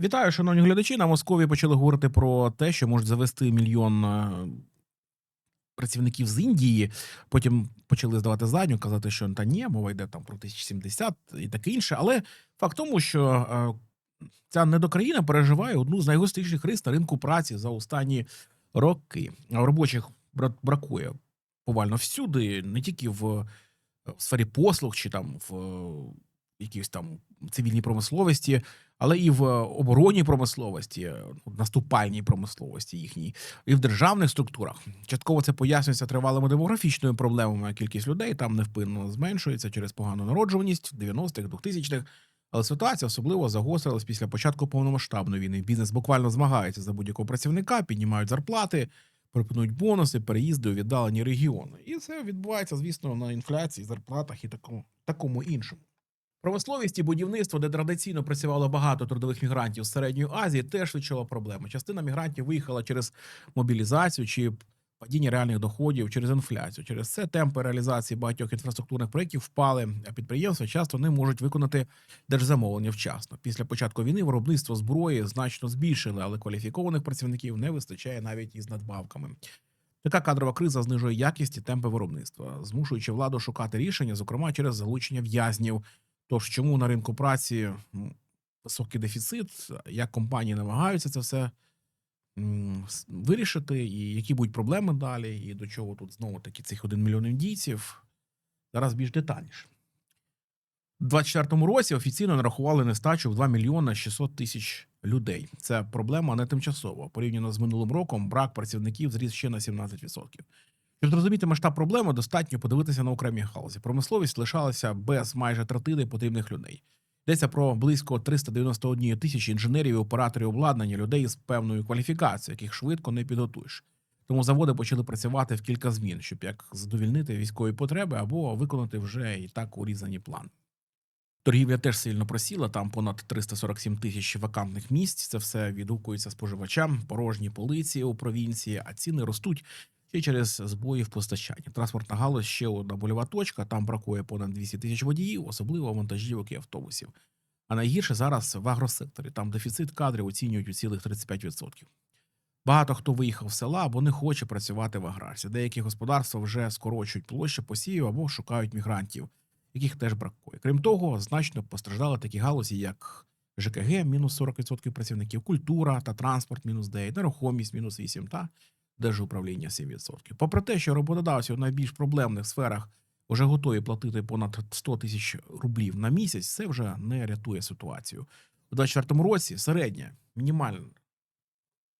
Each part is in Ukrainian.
Вітаю, шановні глядачі. На Москові почали говорити про те, що можуть завести мільйон е, працівників з Індії. Потім почали здавати задню, казати, що та ні, мова йде там про 1070 і таке інше. Але факт тому, що е, ця недокраїна переживає одну з найгостріших криз на ринку праці за останні роки. Робочих бракує повально всюди, не тільки в, в сфері послуг чи там в е, якійсь там цивільній промисловості, але і в оборонній промисловості, е, наступальній промисловості їхній, і в державних структурах. Частково це пояснюється тривалими демографічними проблемами. Кількість людей там невпинно зменшується через погану народжуваність 90-х, 2000-х. Але ситуація особливо загострилась після початку повномасштабної війни. Бізнес буквально змагається за будь-якого працівника, піднімають зарплати, пропонують бонуси, переїзди у віддалені регіони. І це відбувається, звісно, на інфляції, зарплатах і такому, такому іншому. Промисловість і будівництво, де традиційно працювало багато трудових мігрантів з середньої Азії, теж відчула проблеми. Частина мігрантів виїхала через мобілізацію чи падіння реальних доходів через інфляцію. Через це темпи реалізації багатьох інфраструктурних проєктів впали, а підприємства часто не можуть виконати держзамовлення вчасно. Після початку війни виробництво зброї значно збільшили, але кваліфікованих працівників не вистачає навіть із надбавками. Така кадрова криза знижує якість і темпи виробництва, змушуючи владу шукати рішення, зокрема через залучення в'язнів. Тож чому на ринку праці високий дефіцит, як компанії намагаються це все вирішити, і які будуть проблеми далі, і до чого тут знову таки цих 1 мільйон індійців. Зараз більш детальніше. У 24-му році офіційно нарахували нестачу в 2 мільйона 600 тисяч людей. Це проблема не тимчасова. Порівняно з минулим роком брак працівників зріс ще на 17%. Щоб зрозуміти масштаб проблеми, достатньо подивитися на окремі галузі. Промисловість лишалася без майже третини потрібних людей. Йдеться про близько 391 тисячі інженерів і операторів обладнання, людей з певною кваліфікацією, яких швидко не підготуєш. Тому заводи почали працювати в кілька змін, щоб як задовільнити військові потреби або виконати вже і так урізані плани. Торгівля теж сильно просіла, там понад 347 тисяч вакантних місць. Це все відгукується споживачам, порожні полиці у провінції, а ціни ростуть ще через збої в постачанні. Транспортна галузь ще одна больова точка. Там бракує понад 200 тисяч водіїв, особливо вантажівок і автобусів. А найгірше зараз в агросекторі. Там дефіцит кадрів оцінюють у цілих 35%. Багато хто виїхав з села або не хоче працювати в аграрці. Деякі господарства вже скорочують площі посівів або шукають мігрантів, яких теж бракує. Крім того, значно постраждали такі галузі, як ЖКГ мінус 40% працівників, культура та транспорт мінус 9, нерухомість мінус 8 та держуправління 7%. Попри те, що роботодавці у найбільш проблемних сферах вже готові платити понад 100 тисяч рублів на місяць, це вже не рятує ситуацію. У 2024 році середня мінімальна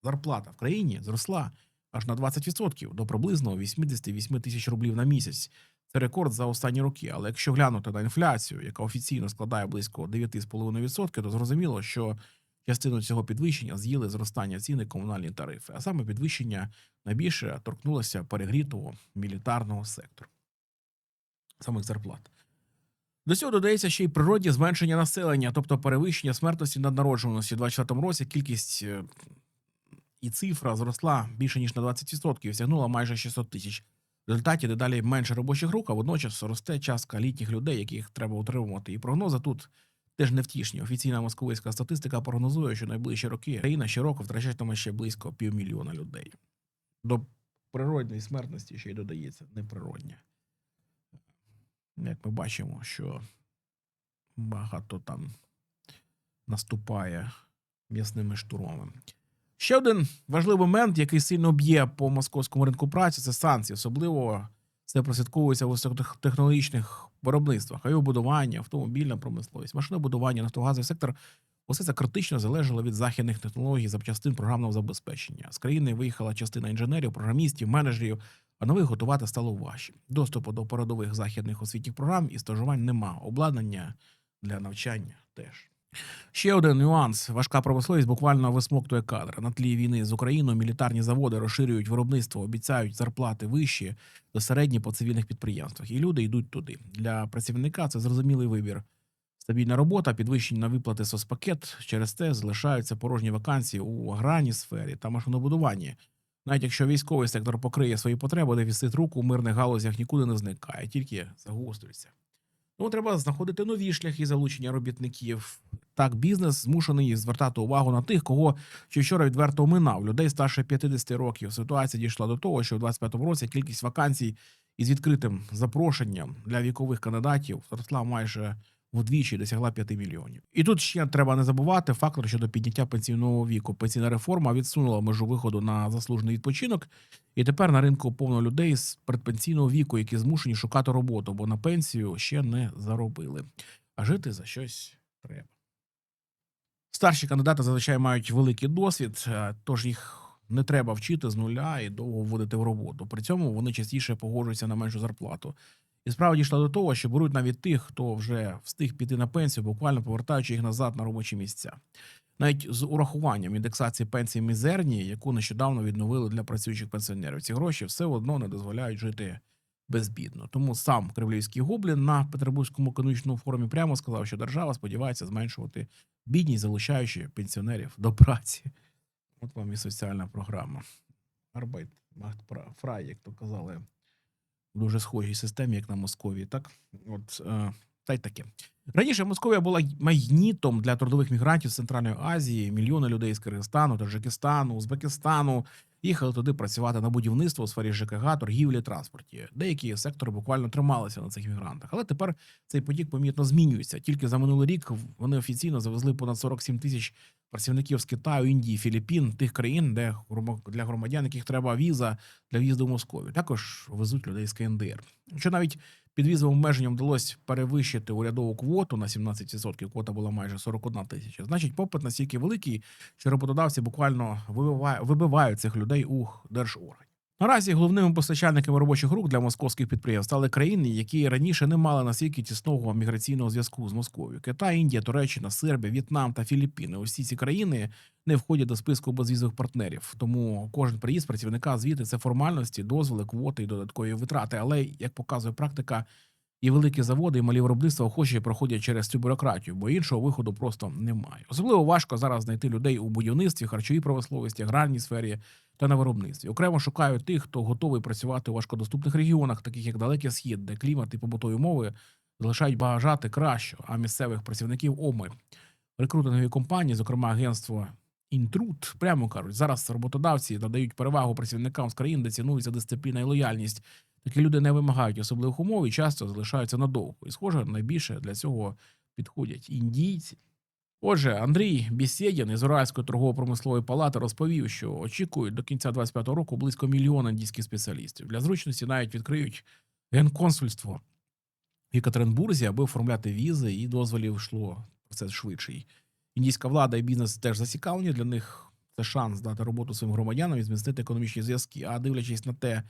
зарплата в країні зросла аж на 20% до приблизно 88 тисяч рублів на місяць. Це рекорд за останні роки. Але якщо глянути на інфляцію, яка офіційно складає близько 9,5%, то зрозуміло, що частину цього підвищення з'їли зростання цін і комунальні тарифи, а саме підвищення найбільше торкнулося перегрітого мілітарного сектору самих зарплат. До цього додається ще й природні зменшення населення, тобто перевищення смертності над народжуваності. У 2024 році кількість е, і цифра зросла більше ніж на 20% і сягнула майже 600 тисяч. В результаті дедалі менше робочих рук, а водночас росте частка літніх людей, яких треба утримувати. І прогнози тут теж невтішні. Офіційна московицька статистика прогнозує, що найближчі роки країна щороку втрачатиме ще близько півмільйона людей. До природної смертності ще й додається неприродня. Як ми бачимо, що багато там наступає м'ясними штурмами. Ще один важливий момент, який сильно б'є по московському ринку праці, це санкції. Особливо це прослідковується в високотехнологічних виробництвах, авіабудування, автомобільна промисловість, машинобудування, нафтогазовий сектор. Усе це критично залежало від західних технологій, запчастин програмного забезпечення. З країни виїхала частина інженерів, програмістів, менеджерів, а нових готувати стало важче. Доступу до передових західних освітніх програм і стажувань нема. Обладнання для навчання теж. Ще один нюанс: важка промисловість буквально висмоктує кадри. На тлі війни з Україною мілітарні заводи розширюють виробництво, обіцяють зарплати вищі за середні по цивільних підприємствах, і люди йдуть туди. Для працівника це зрозумілий вибір. Стабільна робота, підвищення на виплати соцпакет. Через те залишаються порожні вакансії у аграрній сфері та машинобудуванні. Навіть якщо військовий сектор покриє свої потреби, дефіцит рук у мирних галузях нікуди не зникає, тільки загострюється. Тому треба знаходити нові шляхи залучення робітників. Так, бізнес змушений звертати увагу на тих, кого ще вчора відверто минав. Людей старше 50 років. Ситуація дійшла до того, що в 25-му році кількість вакансій із відкритим запрошенням для вікових кандидатів зросла майже вдвічі досягла 5 мільйонів. І тут ще треба не забувати фактор щодо підняття пенсійного віку. Пенсійна реформа відсунула межу виходу на заслужений відпочинок, і тепер на ринку повно людей з предпенсійного віку, які змушені шукати роботу, бо на пенсію ще не заробили. А жити за щось треба. Старші кандидати зазвичай мають великий досвід, е, тож їх не треба вчити з нуля і довго вводити в роботу. При цьому вони частіше погоджуються на меншу зарплату. І справа дійшла до того, що беруть навіть тих, хто вже встиг піти на пенсію, буквально повертаючи їх назад на робочі місця. Навіть з урахуванням індексації пенсії мізерні, яку нещодавно відновили для працюючих пенсіонерів, ці гроші все одно не дозволяють жити безбідно. Тому сам кремлівський гоблін на Петербурзькому економічному форумі прямо сказав, що держава сподівається зменшувати бідність, залучаючи пенсіонерів до праці. От вам і соціальна програма. Арбайт, фрай, як то казали, дуже схожій системі, як на Московії. Так, от е, та й таке. Раніше Московія була магнітом для трудових мігрантів з Центральної Азії. Мільйони людей з Киргизстану, Таджикистану, Узбекистану їхали туди працювати на будівництво у сфері ЖКГ, торгівлі, транспорті. Деякі сектори буквально трималися на цих мігрантах. Але тепер цей потік помітно змінюється. Тільки за минулий рік вони офіційно завезли понад 47 тисяч працівників з Китаю, Індії, Філіппін, тих країн, де для громадян, яких треба віза для в'їзду в Московію. Також везуть людей з КНДР. Що навіть під візовим обмеженням вдалося перевищити урядову квоту на 17%, квота була майже 41 тисяча. Значить, попит настільки великий, що роботодавці буквально вибивають, цих людей у держоргані. Наразі головними постачальниками робочих рук для московських підприємств стали країни, які раніше не мали настільки тісного міграційного зв'язку з Москвою, Китай, Індія, Туреччина, Сербія, В'єтнам та Філіппіни. Усі ці країни не входять до списку безвізових партнерів. Тому кожен приїзд працівника звідти це формальності, дозволи, квоти і додаткові витрати. Але як показує практика, і великі заводи, і малі виробництва охочі проходять через цю бюрократію, бо іншого виходу просто немає. Особливо важко зараз знайти людей у будівництві, харчовій промисловості, аграрній сфері та на виробництві. Окремо шукають тих, хто готовий працювати у важкодоступних регіонах, таких як Далекий Схід, де клімат і побутові умови залишають бажати кращого, а місцевих працівників омиль. Рекрутингові компанії, зокрема агентство Інтруд, прямо кажуть, зараз роботодавці надають перевагу працівникам з країн, де цінується дисципліна і лояльність. Такі люди не вимагають особливих умов і часто залишаються надовго. І, схоже, найбільше для цього підходять індійці. Отже, Андрій Бісєдін із Уральської торгово-промислової палати розповів, що очікують до кінця 25-го року близько мільйона індійських спеціалістів. Для зручності навіть відкриють генконсульство в Єкатеринбурзі, аби оформляти візи і дозволів йшло процес швидший. Індійська влада і бізнес теж зацікавлені. Для них це шанс дати роботу своїм громадянам і змістити економічні зв'язки. А дивлячись на те,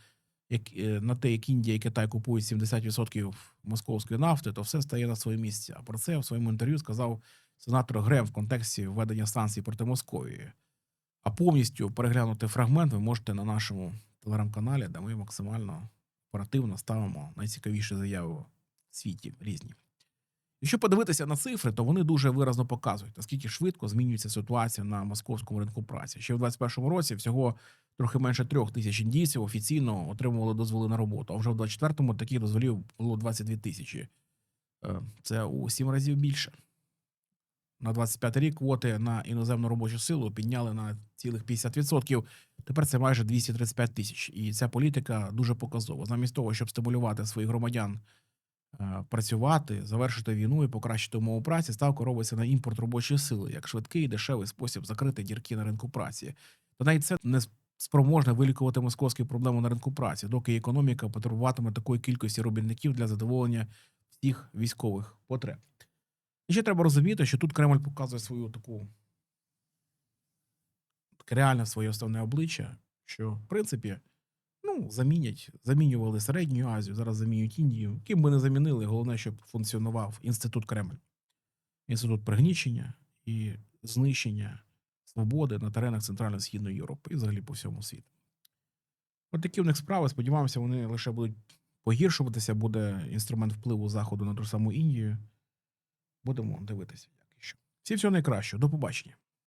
як е, на те, як Індія і Китай купують 70% московської нафти, то все стає на своє місце. А про це в своєму інтерв'ю сказав сенатор Грем в контексті введення санкцій проти Московії. А повністю переглянути фрагмент ви можете на нашому телеграм-каналі, де ми максимально оперативно ставимо найцікавіші заяви в світі різні. Якщо подивитися на цифри, то вони дуже виразно показують, наскільки швидко змінюється ситуація на московському ринку праці. Ще в 2021 році всього трохи менше трьох тисяч індійців офіційно отримували дозволи на роботу. А вже в 2024-му таких дозволів було 22 тисячі. Е, Це у сім разів більше. На 25 рік квоти на іноземну робочу силу підняли на цілих 50%. Тепер це майже 235 тисяч. І ця політика дуже показова. Замість того, щоб стимулювати своїх громадян працювати, завершити війну і покращити умови праці, ставка робиться на імпорт робочої сили як швидкий і дешевий спосіб закрити дірки на ринку праці. Та навіть це не спроможне вилікувати московські проблеми на ринку праці, доки економіка потребуватиме такої кількості робітників для задоволення всіх військових потреб. І ще треба розуміти, що тут Кремль показує свою таку реальне своє основне обличчя, що в принципі ну, замінять, замінювали Середню Азію, зараз замінюють Індію. Ким би не замінили, головне, щоб функціонував інститут Кремль, інститут пригнічення і знищення свободи на теренах Центрально-Східної Європи і взагалі по всьому світу. От такі в них справи. Сподіваємося, вони лише будуть погіршуватися, буде інструмент впливу Заходу на ту саму Індію. Будемо дивитися, як і що. Всі всього найкращого. До побачення.